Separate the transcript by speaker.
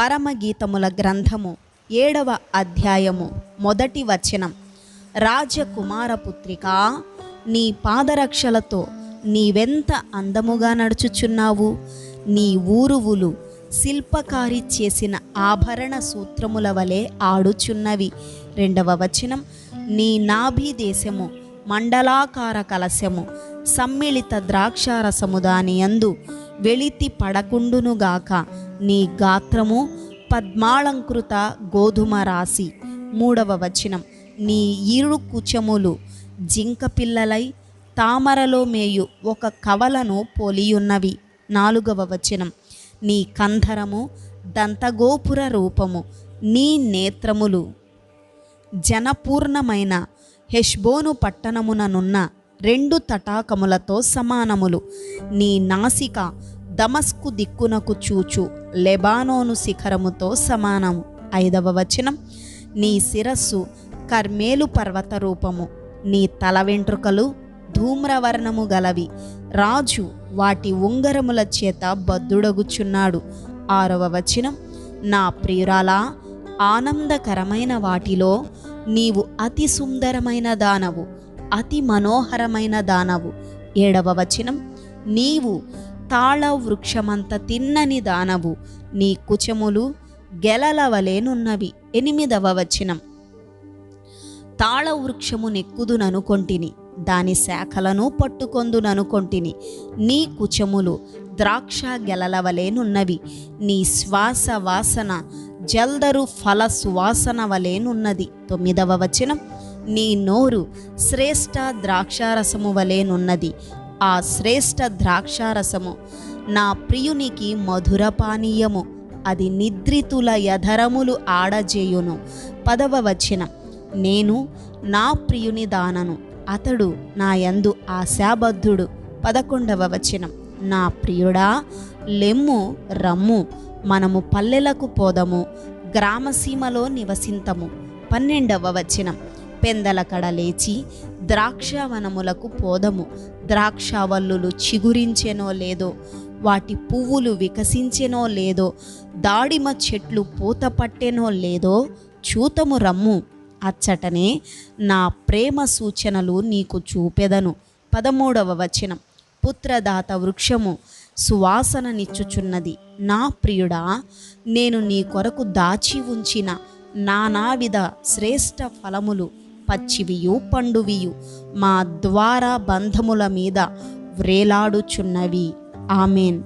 Speaker 1: పరమగీతముల గ్రంథము ఏడవ అధ్యాయము మొదటి వచనం. రాజకుమారపుత్రిక నీ పాదరక్షలతో నీవెంత అందముగా నడుచుచున్నావు? నీ ఊరువులు శిల్పకారి చేసిన ఆభరణ సూత్రముల వలె ఆడుచున్నవి. రెండవ వచనం నీ నాభి దేశము మండలాకార కలశము సమ్మిళిత ద్రాక్షారసము దాని యందు వెళితి పడకుండునుగాక. నీ గాత్రము పద్మాళంకృత గోధుమ రాశి. మూడవ వచనం. నీ ఇరు కుచములు జింక పిల్లలై తామరలో మేయు ఒక కవలను పోలియున్నవి. నాలుగవ వచనం. నీ కంధరము దంతగోపుర రూపము నీ నేత్రములు జనపూర్ణమైన హెష్బోను పట్టణముననున్న రెండు తటాకములతో సమానములు. నీ నాసిక దమస్కు దిక్కునకు చూచు లెబానోను శిఖరముతో సమానము. ఐదవ వచనం నీ శిరస్సు కర్మేలు పర్వత రూపము నీ తల వెంట్రుకలు ధూమ్రవర్ణము గలవి. రాజు వాటి ఉంగరముల చేత బద్దుడగుచున్నాడు. ఆరవ వచనం నా ప్రియురాలా ఆనందకరమైన వాటిలో నీవు అతి సుందరమైన దానవు అతి మనోహరమైన దానవు. ఏడవ వచనం నీవు తాళ వృక్షమంత తిన్నని దానవు. నీ కుచములు గెలల వలెనున్నవి ఎనిమిదవ వచనం. తాళ వృక్షము నెక్కుదుననుకొంటిని దాని శాఖలను పట్టుకొందుననుకొంటిని నీ కుచములు ద్రాక్ష గెలల వలెనున్నవి నీ శ్వాస వాసన జల్దరు ఫల సువాసన వలెనున్నది తొమ్మిదవ వచనం. నీ నోరు శ్రేష్ఠ ద్రాక్షారసము వలెనున్నది ఆ శ్రేష్ఠ ద్రాక్షారసము. నా ప్రియునికి మధుర పానీయము. అది నిద్రితుల యధరములు ఆడజేయును. పదవ వచనం. నేను నా ప్రియుని దానను. అతడు నా యందు ఆశాబద్ధుడు. పదకొండవ వచనం. నా ప్రియుడా లెమ్ము రమ్ము. మనము పల్లెలకు పోదము. గ్రామసీమలో నివసింతము. పన్నెండవ వచనం. పెందలకడ లేచి ద్రాక్షవనములకు పోదము. ద్రాక్షవల్లులు చిగురించెనో లేదో వాటి పువ్వులు వికసించెనో లేదో దాడిమ చెట్లు పూత పట్టెనో లేదో చూతము రమ్ము. అచ్చటనే నా ప్రేమ సూచనలు నీకు చూపెదను. పదమూడవ వచనం. పుత్రదాత వృక్షము సువాసననిచ్చుచున్నది. నా ప్రియుడా నేను నీ కొరకు దాచి ఉంచిన నానావిధ శ్రేష్ఠ ఫలములు పచ్చివియు పండువియు మా ద్వారా బంధముల మీద వ్రేలాడుచున్నవి ఆమెన్.